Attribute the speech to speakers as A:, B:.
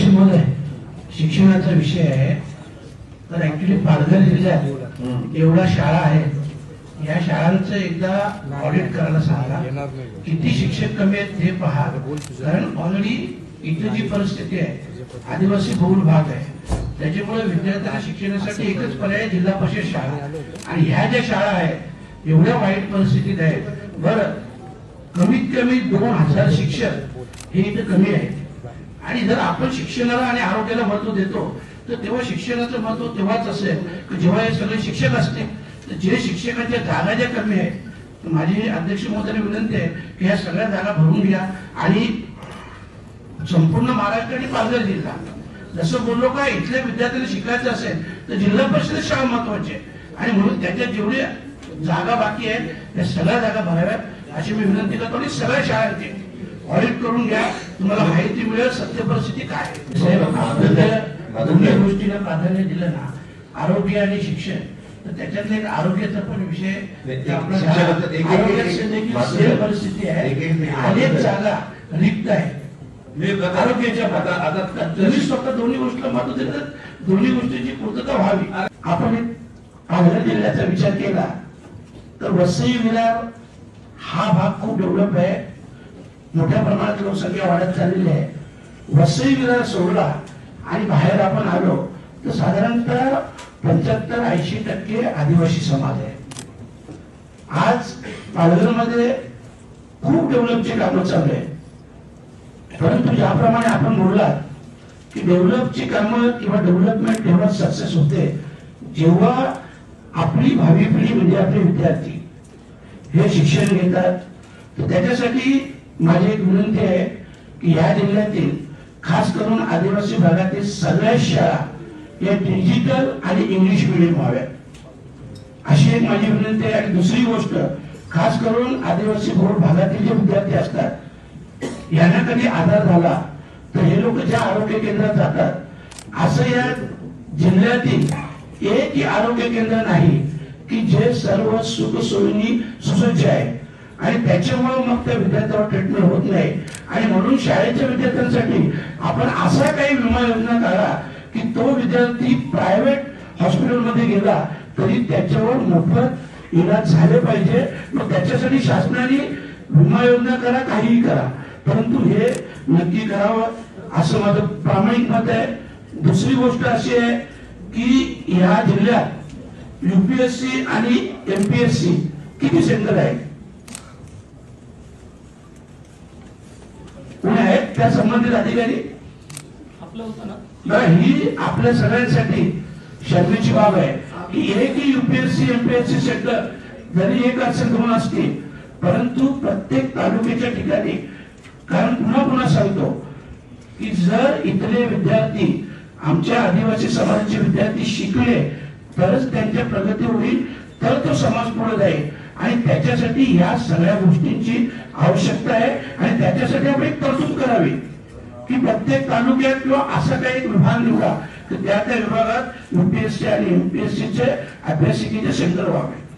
A: अध्यक्ष महोदय शिक्षणाचा विषय आहे तर ऍक्च्युली पालघर जिल्ह्यात एवढ्या शाळा आहेत या शाळांचं एकदा ऑडिट करायला सांगा. किती शिक्षक कमी आहेत हे पहा. कारण ऑलरेडी इथे जी परिस्थिती आहे आदिवासी बहुल भाग आहे. त्याच्यामुळे विद्यार्थ्यांना शिक्षणासाठी एकच पर्याय जिल्हा परिषद शाळा. आणि ह्या ज्या शाळा आहेत एवढ्या वाईट परिस्थितीत आहेत. बरं कमीत कमी दोन हजार शिक्षक हे इथं कमी आहे आणि जर आपण शिक्षणाला आणि आरोग्याला महत्त्व देतो तर तेव्हा शिक्षणाचं महत्त्व तेव्हाच असेल. की जेव्हा हे सगळे शिक्षक असते तर जे शिक्षकांच्या जागा ज्या कमी आहेत माझी अध्यक्ष महोदयाला विनंती आहे की ह्या सगळ्या जागा भरून घ्या. आणि संपूर्ण महाराष्ट्र आणि पालघर जिल्हा. जसं बोललो का इथल्या विद्यार्थ्यांना शिकायचं असेल तर जिल्हा परिषद शाळा महत्वाची आहे. आणि म्हणून त्याच्या जेवढ्या जागा बाकी आहेत त्या सगळ्या जागा भराव्यात अशी मी विनंती करतो. आणि सगळ्या शाळांची. ऑडिट करून घ्या. तुम्हाला माहिती मिळेल सत्य परिस्थिती काय. साहेब आपण जर दोन्ही गोष्टीला प्राधान्य दिलं ना आरोग्य आणि शिक्षण तर त्याच्यातला एक आरोग्याचा पण विषय परिस्थिती आहे. अनेक जागा रिक्त आहे. आरोग्याच्या
B: आता
A: तुम्ही स्वतः दोन्ही गोष्टीला महत्त्व देतात. दोन्ही गोष्टींची पूर्तता व्हावी. आपण पालघर जिल्ह्याचा विचार केला. तर वसई विरार हा भाग खूप डेव्हलप आहे. मोठ्या प्रमाणात लोकसंख्या वाढत चाललेली आहे वसई विधान सोडला आणि बाहेर आपण आलो तर साधारणतः पंच्याहत्तर ऐंशी टक्के आदिवासी समाज आहे. आज पालघरमध्ये खूप डेव्हलपची कामं चालू आहे परंतु ज्याप्रमाणे आपण बोललात की डेव्हलपची कामं किंवा डेव्हलपमेंट तेव्हा सक्सेस होते जेव्हा आपली भावी पिढी म्हणजे आपले विद्यार्थी हे शिक्षण घेतात तर त्याच्यासाठी माझी एक विनंती आहे की या जिल्ह्यातील खास करून आदिवासी भागातील सगळ्या शाळा या डिजिटल आणि इंग्लिश मिडियम व्हाव्यात. अशी एक माझी विनंती आहे. आणि दुसरी गोष्ट खास करून आदिवासी बहुल भागातील जे विद्यार्थी असतात यांना कधी आधार झाला तर हे लोक ज्या आरोग्य केंद्रात जातात असं या जिल्ह्यातील एक आरोग्य केंद्र नाही की जे सर्व सुखसोयीनी सुसज्ज आहे. आणि त्याच्यामुळे मग त्या विद्यार्थ्यावर ट्रीटमेंट होत नाही. आणि म्हणून शाळेच्या विद्यार्थ्यांसाठी आपण असा काही विमा योजना काढा की तो विद्यार्थी प्रायव्हेट हॉस्पिटलमध्ये गेला तरी त्याच्यावर मोफत इलाज झाले पाहिजे. मग त्याच्यासाठी शासनाने विमा योजना करा काहीही करा. परंतु हे नक्की करावं असं माझं प्रामाणिक मत आहे. दुसरी गोष्ट अशी आहे की या जिल्ह्यात युपीएससी आणि एमपीएससी किती सेंटर आहेत कोणी आहेत त्या संबंधित अधिकारी?
C: आपलं होतं ना?
A: ही आपल्या सगळ्यांसाठी शर्मेची बाब आहे. की एकही युपीएससी एमपीएससी सेंटर जरी एक दोन असतील परंतु प्रत्येक तालुक्याच्या ठिकाणी कारण पुन्हा पुन्हा सांगतो की जर इथले विद्यार्थी आमच्या आदिवासी समाजाचे विद्यार्थी शिकले तरच त्यांच्या प्रगती होईल तर तो समाज पुढे जाईल. आणि त्याच्यासाठी या सगळ्या गोष्टींची आवश्यकता आहे. आणि त्याच्यासाठी आपण एक तरतूद करावी. की प्रत्येक तालुक्यात किंवा असा काही एक विभाग निवडा. की त्या त्या विभागात युपीएससी आणि एमपीएससीचे अभ्यासिकेचे सेंटर व्हावे